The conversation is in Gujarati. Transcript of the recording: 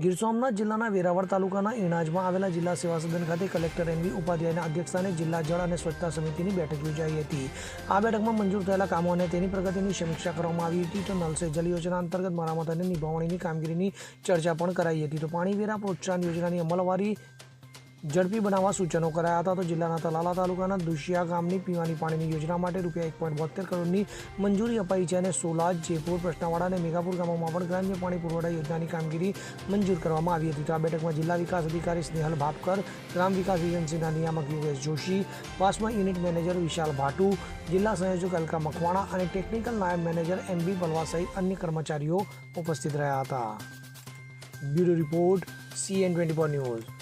ગીર સોમનાથ જિલ્લાના વેરાવળ તાલુકાના ઇણાજમાં આવેલા જિલ્લા સેવા સદન ખાતે કલેક્ટર એનવી ઉપાધ્યાયના અધ્યક્ષસ્થાને જિલ્લા જળ અને સ્વચ્છતા સમિતિની બેઠક યોજાઈ હતી. આ બેઠકમાં મંજૂર થયેલા કામો અને તેની પ્રગતિની સમીક્ષા કરવામાં આવી હતી. તો નલ સે જલ યોજના અંતર્ગત મરામત અને નિભાવણીની કામગીરીની ચર્ચા પણ કરાઈ હતી. તો પાણી વેરા પ્રોત્સાહન યોજનાની અમલવારી ઝડપી બનાવવા સૂચનો કરાયા હતા તો જિલ્લાના તલાલા તાલુકાના દુશિયા ગામની પીવાની પાણીની યોજના માટે રૂપિયા એક પોઈન્ટ બોતેર કરોડની મંજૂરી અપાઈ છે અને સોલાદ જેપુર, પ્રશ્નાવાડા અને મેઘાપુર ગામોમાં પણ ગ્રામ્ય પાણી પુરવઠા યોજનાની કામગીરી મંજૂર કરવામાં આવી હતી. તો આ બેઠકમાં જિલ્લા વિકાસ અધિકારી સ્નેહલ ભાપકર, ગ્રામ વિકાસ એજન્સીના નિયામક યોગેશ જોશી, પાસમા યુનિટ મેનેજર વિશાલ ભાટુ, જિલ્લા સંયોજક અલકા મકવાણા અને ટેકનિકલ નાયબ મેનેજર એમ બી પલવા સહિત અન્ય કર્મચારીઓ ઉપસ્થિત રહ્યા હતા. Bureau report CN twenty four news.